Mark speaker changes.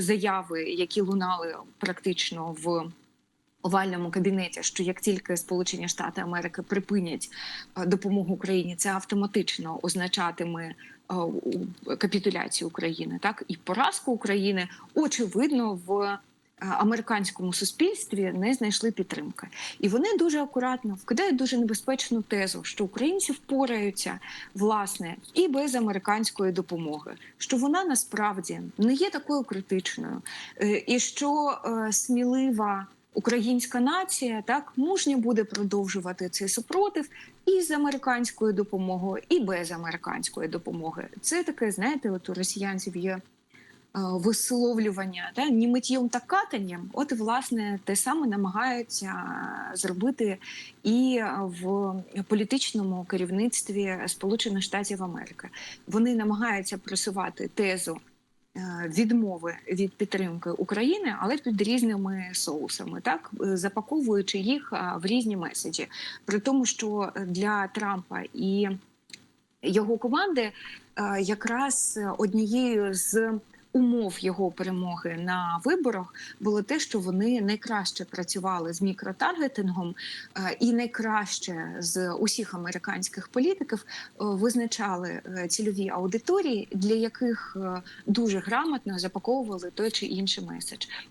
Speaker 1: заяви, які лунали практично в овальному кабінеті, що як тільки Сполучені Штати Америки припинять е, допомогу Україні, це автоматично означатиме е, капітуляцію України, так? І поразку України, очевидно, в американському суспільстві не знайшли підтримки, і вони дуже акуратно вкидають дуже небезпечну тезу, що українці впораються власне і без американської допомоги, що вона насправді не є такою критичною, е, і що е, смілива. Українська нація так мужньо буде продовжувати цей супротив і з американською допомогою, і без американської допомоги. Це таке, знаєте, от у росіянців є е, висловлювання та ні миттєм та катанням. От власне те саме намагаються зробити і в політичному керівництві Сполучених Штатів Америки. Вони намагаються просувати тезу відмови від підтримки України, але під різними соусами, так запаковуючи їх в різні меседжі. При тому, що для Трампа і його команди якраз однією з умов його перемоги на виборах було те, що вони найкраще працювали з мікротаргетингом е, і найкраще з усіх американських політиків е, визначали е, цільові аудиторії, для яких дуже грамотно запаковували той чи інший меседж.